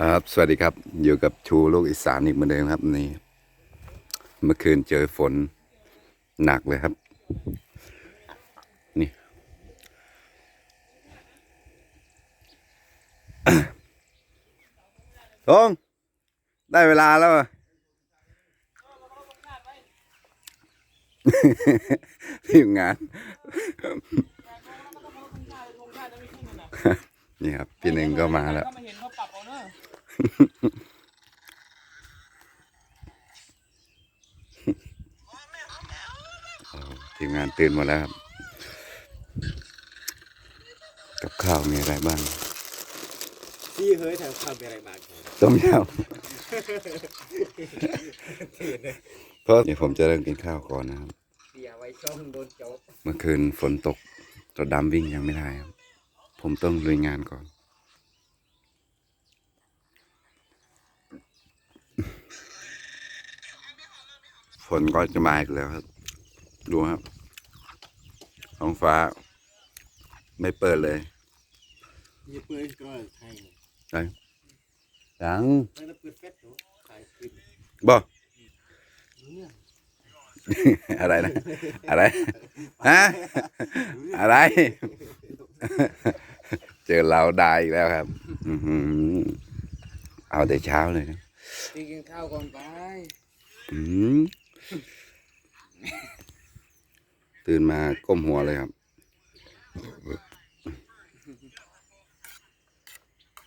ครับ สวัสดีครับ อยู่กับชูลูกอีสานอีกเหมือนเดิมครับนี่ เมื่อคืนเจอฝนหนักเลยครับ นี่ ทง ได้เวลาแล้ว ทีมงาน นี่ครับ พี่หนึ่งก็มาแล้ว ทีมงานตื่นหมาแล้วครับ กับข้าวมีอะไรบ้าง พี่เฮ้ยทำความเป็นอะไรมาครับต้มยำเพราะเดี๋ยวผมจะเริ่มกินข้าวก่อนนะครับเสียไว้ช่องโดนโจ๊กเมื่อคืนฝนตกรถดำวิ่งยังไม่ได้ครับ ผมต้องลุยงานก่อน นก็จะมาอีกแล้วครับ ดูครับท้องฟ้า ไม่เปิดเลยมีปืนก็ไทยได้ยังแล้วเปิดเฟซตัวขายขึ้นบ่เนี่ยอะไรนะ อะไรฮะอะไร เจอเราได้อีกแล้วครับอื้อหือเอาแต่เช้าเลยนะไปกินข้าวก่อนไปอืม ตื่นมาก้มหัวเลยครับ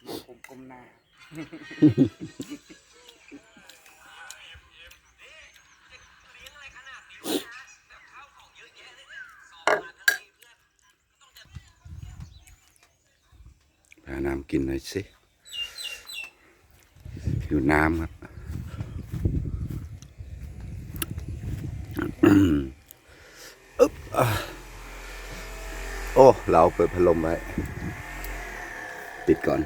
มาผมกลมหน้าหาน้ำกินหน่อยสิอยู่น้ำครับอึ๊บอะโอ้ เราเปิดพัดลมไว้ ปิดก่อน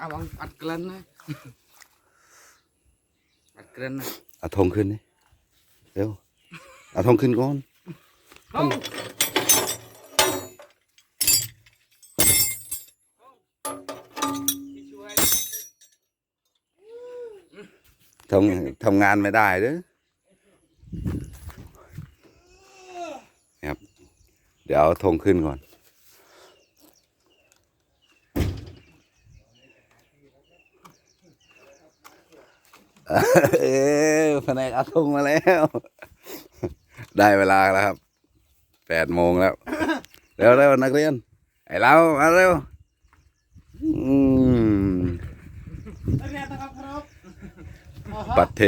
เอาบังอัดเกลันนะ อัดเกลันนะเอาธงขึ้นนี่เร็วเอาธงขึ้นก่อนเทำทำงานไม่ได้เด้อครับ เดี๋ยวเอาธงขึ้นก่อน เอ๊แผนกเอาธงมาแล้ว ได้เวลาแล้วครับแปดโมงแล้ว เร็วเร็วนักเรียน ไอ้เรามาเร็วอืมนักเรียนนะครับครับ ประเท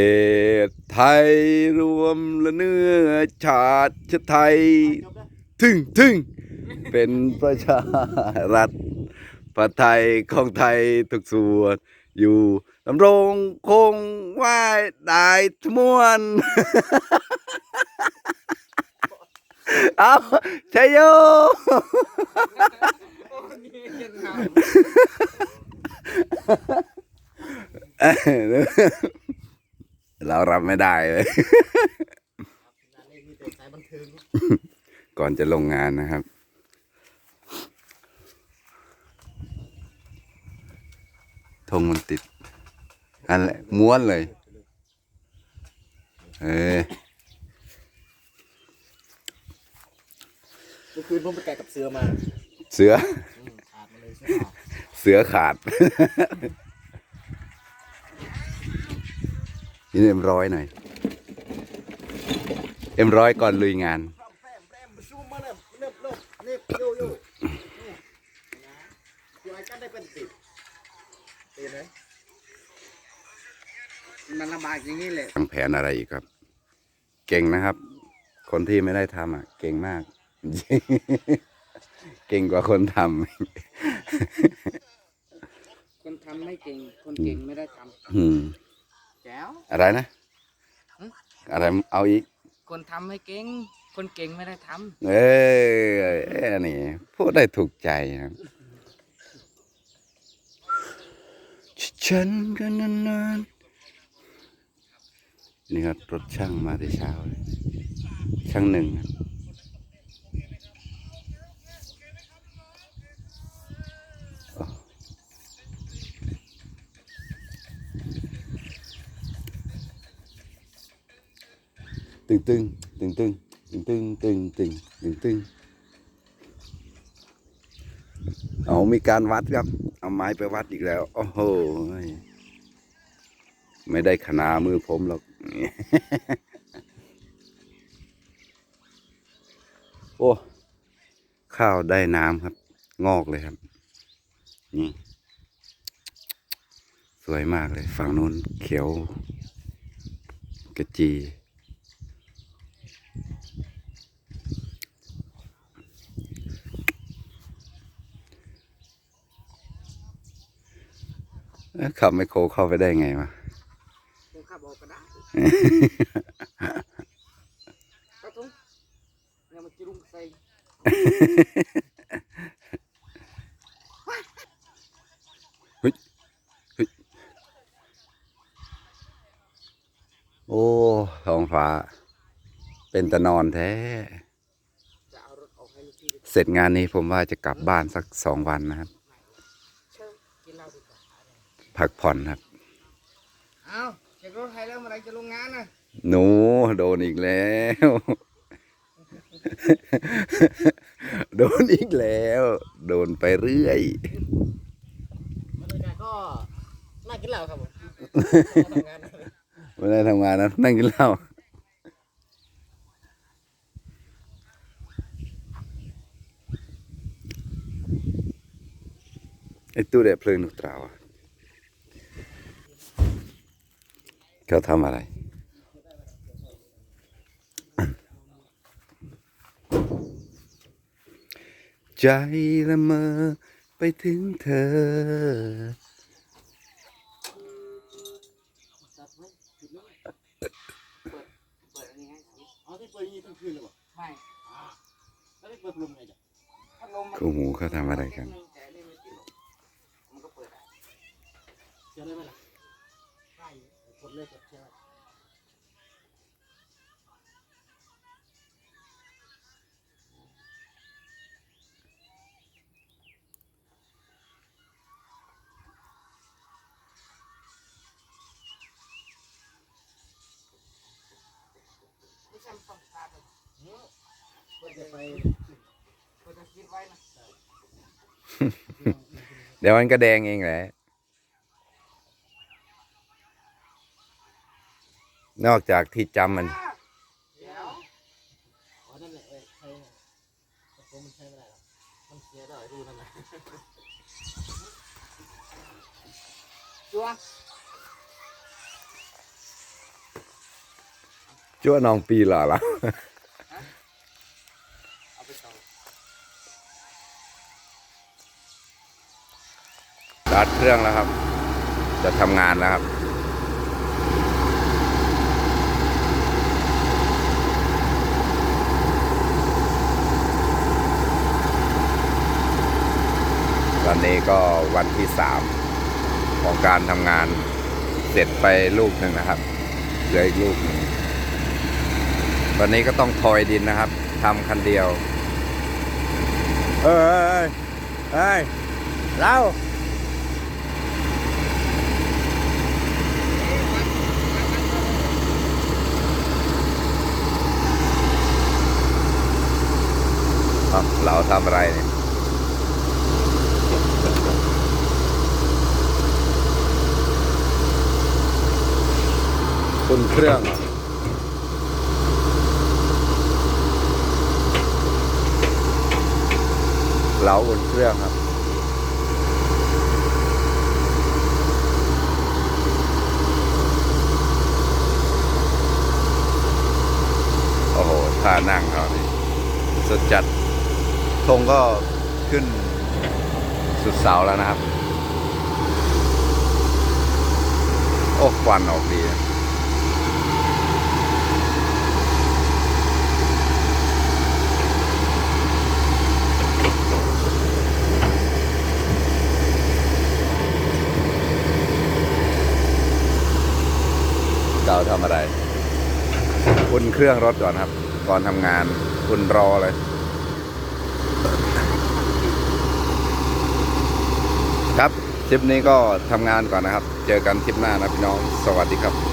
ศไทยรวมละเนื้อชาติไทย ถึงถึงเป็นประชารัฐประไทยของไทยทุกส่วน อยู่ดำรงคงไว้ได้ทมวน เอาชัยโยเรารับ ไม่ได้เลยงานเล่นมีแต่สายบันเทิงก่อนจะลงงานนะครับ ธงมันติด อันแหละม้วนเลย เออเมื่อคืนผมไปไก่กับเสือมา เสืออืมขาดมาเลยเสือขาด เสือขาด นี่เอ็มร้อยหน่อย เอ็มร้อยก่อนลุยงาน มันได้เป็นติดติดไหมมันลำบากอย่างนี้แหละวางแผนอะไรอีกครับ เก่งนะครับ คนที่ไม่ได้ทำอะ เก่งมาก เก่งกว่าคนทำคนทำไม่เก่ง คนเก่งไม่ได้ทำ อืมำ แจ๋วอะไรนะหึอะไรเอาอีก คนทำไม่เก่ง คนเก่งไม่ได้ทเอ้ยเอ้ยนี่พูดได้ถูกใจนะครับฉันก็นานนี่ครับรถช่างมาแต่เช้าเลยช่างหนึ่งครับ ตึงตึงตึงตึงตึงตึงตึงตึงตึงตึงเอามีการวัดครับ เอาไม้ไปวัดอีกแล้ว โอ้โห ไม่ได้ขนามือผมหรอก โอ้ ข้าวได้น้ำครับ งอกเลยครับ นี่ สวยมากเลย ฝั่งนู้นเขียว กระจี ขับไมคโครเข้าไปได้ไงวะเดี๋ยวขับออกก็ได้ก็ต้องเนี่ยมันจะรุ่งใส่โอ้ท้องฟ้า เป็นตะนอนแท้จะเอารถออกให้ลูกพี่ไปเสร็จงานนี้ผมว่าจะกลับบ้านสักสองวันนะครับ เชิญกินเหล้าดีกว่าพักผ่อนครับเอ้าเช็ครถให้แล้วเมื่อไหรจะลงงานนะหนูโดนอีกแล้ว โดนอีกแล้ว โดนไปเรื่อยบรรยากาศก็น่ากินเหล้าครับผมทำงานไม่ได้ทำงานนะนั่งกินเหล้าไอ้ตู้เด็ดเพลิงนุกตราวอะ จะทำอะไร ใจละเมอไปถึงเธอ คู่หูเขาทำอะไรกัน เดี๋ยวมันก็แดงเองแหละ นอกจากที่จำมันจั่วนองปีหล่อละ เอาไปต่อสตาร์ทเครื่องแล้วครับ จะทำงานแล้วครับวันนี้ก็วันที่สามของการทำงานเสร็จไปลูกหนึ่งนะครับเหลืออีกลูกหนึ่งวันนี้ก็ต้องทอยดินนะครับทำคันเดียว เอ้ยเอ้ยเราเราทำอะไรเนี่ยคุณเครื่อง เราอุ่นเครื่องครับโอ้โหท่านั่งเขานี่สุดจัดธงก็ขึ้นสุดเสาแล้วนะครับ โอ้ควันออกดีนะ ทำอะไรอุ่นเครื่องรถก่อนครับ ก่อนทำงานอุ่นรอเลยครับคลิปนี้ก็ทำงานก่อนนะครับ เจอกันคลิปหน้านะพี่น้อง สวัสดีครับ